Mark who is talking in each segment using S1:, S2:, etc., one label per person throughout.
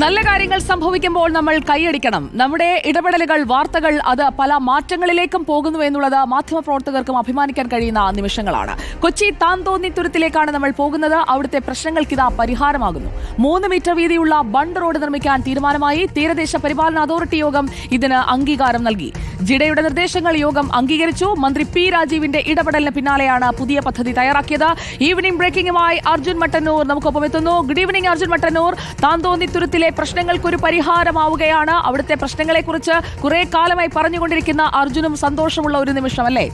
S1: നല്ല കാര്യങ്ങൾ സംഭവിക്കുമ്പോൾ നമ്മൾ കൈയടിക്കണം. നമ്മുടെ ഇടപെടലുകൾ വാർത്തകൾ അത് പല മാറ്റങ്ങളിലേക്കും പോകുന്നു എന്നുള്ളത് മാധ്യമപ്രവർത്തകർക്കും അഭിമാനിക്കാൻ കഴിയുന്ന നിമിഷങ്ങളാണ്. കൊച്ചി താന്തോന്നി തുരത്തിലേക്കാണ് നമ്മൾ പോകുന്നത്. അവിടുത്തെ പ്രശ്നങ്ങൾക്ക് ഇതാ പരിഹാരമാകുന്നു. മൂന്ന് മീറ്റർ വീതിയുള്ള ബണ്ട് റോഡ് നിർമ്മിക്കാൻ തീരുമാനമായി. തീരദേശ പരിപാലന അതോറിറ്റി യോഗം ഇതിന് അംഗീകാരം നൽകി. ജിഡയുടെ നിർദ്ദേശങ്ങൾ യോഗം അംഗീകരിച്ചു. മന്ത്രി പി രാജീവിന്റെ ഇടപെടലിന് പിന്നാലെയാണ് പുതിയ പദ്ധതി തയ്യാറാക്കിയത്. ഈവനിംഗ് ബ്രേക്കിംഗുമായി അർജുൻ മട്ടന്നൂർ നമുക്കൊപ്പം എത്തുന്നു. Good evening Arjun Mattannur. താന്തോന്നി തുരുത്തിലെ പ്രശ്നങ്ങൾക്കൊരു പരിഹാരമാവുകയാണ്. അവിടുത്തെ പ്രശ്നങ്ങളെക്കുറിച്ച് കുറെ കാലമായി പറഞ്ഞുകൊണ്ടിരിക്കുന്ന അർജുനും സന്തോഷമുള്ള ഒരു നിമിഷം അല്ലേ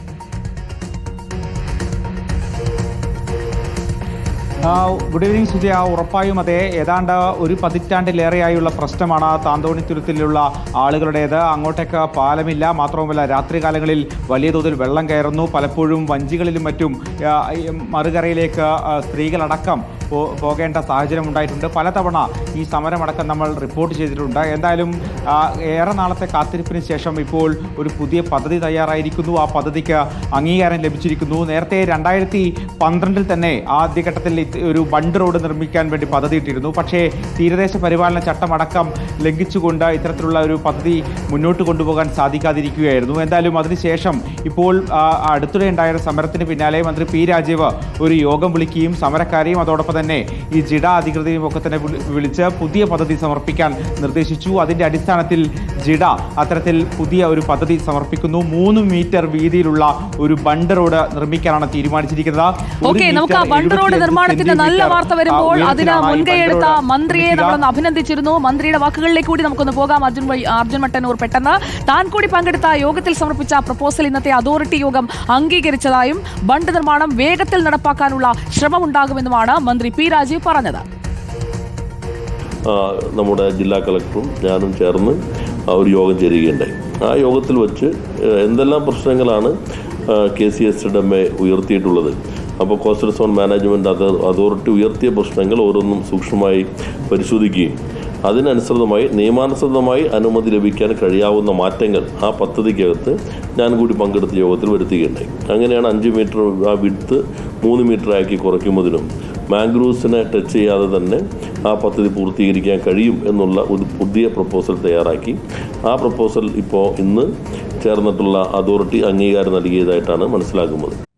S2: ഗുഡ് ഈവനിങ് സുജയ. ഉറപ്പായും അതെ. ഏതാണ്ട് ഒരു പതിറ്റാണ്ടിലേറെയായുള്ള പ്രശ്നമാണ് താന്തോണിത്തുരുത്തിലുള്ള ആളുകളുടേത്. അങ്ങോട്ടേക്ക് പാലമില്ല. മാത്രവുമല്ല രാത്രികാലങ്ങളിൽ വലിയ തോതിൽ വെള്ളം കയറുന്നു. പലപ്പോഴും വഞ്ചികളിലും മറ്റും മറുകരയിലേക്ക് സ്ത്രീകളടക്കം പോകേണ്ട സാഹചര്യം ഉണ്ടായിട്ടുണ്ട് പലതവണ ഈ സമരമടക്കം നമ്മൾ റിപ്പോർട്ട് ചെയ്തിട്ടുണ്ട്. എന്തായാലും ഏറെ നാളത്തെ കാത്തിരിപ്പിന് ശേഷം ഇപ്പോൾ ഒരു പുതിയ പദ്ധതി തയ്യാറായിരിക്കുന്നു. ആ പദ്ധതിക്ക് അംഗീകാരം ലഭിച്ചിരിക്കുന്നു. നേരത്തെ രണ്ടായിരത്തി പന്ത്രണ്ടിൽ തന്നെ ആദ്യഘട്ടത്തിൽ ഒരു ബണ്ട് റോഡ് നിർമ്മിക്കാൻ വേണ്ടി പദ്ധതി ഇട്ടിരുന്നു. പക്ഷേ തീരദേശ പരിപാലന ചട്ടമടക്കം ലംഘിച്ചുകൊണ്ട് ഇത്തരത്തിലുള്ള ഒരു പദ്ധതി മുന്നോട്ട് കൊണ്ടുപോകാൻ സാധിക്കാതിരിക്കുകയായിരുന്നു. എന്തായാലും അതിനുശേഷം ഇപ്പോൾ അടുത്തിടെ ഉണ്ടായ സമരത്തിന് പിന്നാലെ മന്ത്രി പി രാജീവ് ഒരു യോഗം വിളിക്കുകയും സമരക്കാരെയും അതോടൊപ്പം തന്നെ ഈ ജിഡ അധികൃതരെയും ഒക്കെ തന്നെ വിളിച്ച് പുതിയ പദ്ധതി സമർപ്പിക്കാൻ നിർദ്ദേശിച്ചു. അതിന്റെ അടിസ്ഥാനത്തിൽ ജിഡ അത്തരത്തിൽ പുതിയ ഒരു പദ്ധതി സമർപ്പിക്കുന്നു. മൂന്ന് മീറ്റർ വീതിയിലുള്ള ഒരു ബണ്ട് റോഡ് നിർമ്മിക്കാനാണ് തീരുമാനിച്ചിരിക്കുന്നത്.
S1: ഓക്കെ നമുക്ക് ആ ബണ്ട് റോഡ് നിർമ്മാണത്തിന്റെ നല്ല വാർത്ത വരുമ്പോൾ അതിന്
S2: ഉയരത്തിലാണ് ഈ
S1: മുൻകൈ
S2: ബണ്ട്
S1: എടുത്ത
S2: റോഡ്
S1: മന്ത്രിയെ. നമ്മളൊന്ന് അഭിനന്ദിച്ചിരുന്നു. മന്ത്രിയുടെ വാക്കുകളിലേക്ക് കൂടി നമുക്കൊന്ന് പോകാം. അർജുൻ വഴി- അർജുൻ മട്ടന്നൂർ പെട്ടെന്ന്. താൻ കൂടി പങ്കെടുത്ത യോഗത്തിൽ സമർപ്പിച്ച പ്രപ്പോസൽ ഇന്നത്തെ അതോറിറ്റി യോഗം അംഗീകരിച്ചതായും ബണ്ട് നിർമ്മാണം വേഗത്തിൽ നടപ്പാക്കാനുള്ള ശ്രമമുണ്ടാകുമെന്നുമാണ് മന്ത്രി പി രാജീവ് പറഞ്ഞത്.
S3: നമ്മുടെ ജില്ലാ കളക്ടറും ഞാനും ചേർന്ന് ഒരു യോഗം ചേരുകയുണ്ടായി. ആ യോഗത്തിൽ വച്ച് എന്തെല്ലാം പ്രശ്നങ്ങളാണ് കെ സി എസ് ഡമ്മെ ഉയർത്തിയിട്ടുള്ളത്? അപ്പോൾ കോസ്റ്റൽ സോൺ മാനേജ്മെന്റ് അത് അതോറിറ്റി ഉയർത്തിയ പ്രശ്നങ്ങൾ ഓരോന്നും സൂക്ഷ്മമായി പരിശോധിക്കുകയും അതിനനുസൃതമായി നിയമാനുസൃതമായി അനുമതി ലഭിക്കാൻ കഴിയാവുന്ന മാറ്റങ്ങൾ ആ പദ്ധതിക്കകത്ത് ഞാൻ കൂടി പങ്കെടുത്ത യോഗത്തിൽ വരുത്തുകയുണ്ടായി. അങ്ങനെയാണ് അഞ്ച് മീറ്റർ ആ വിടുത്ത് മൂന്ന് മീറ്ററാക്കി കുറയ്ക്കുന്നതിനും മാംഗ്രൂവ്സിനെ ടച്ച് ചെയ്യാതെ തന്നെ ആ പദ്ധതി പൂർത്തീകരിക്കാൻ കഴിയും എന്നുള്ള ഒരു പുതിയ പ്രപ്പോസൽ തയ്യാറാക്കി. ആ പ്രപ്പോസൽ ഇപ്പോൾ ഇന്ന് ചേർന്നിട്ടുള്ള അതോറിറ്റി അംഗീകാരം നൽകിയതായിട്ടാണ് മനസ്സിലാക്കുന്നത്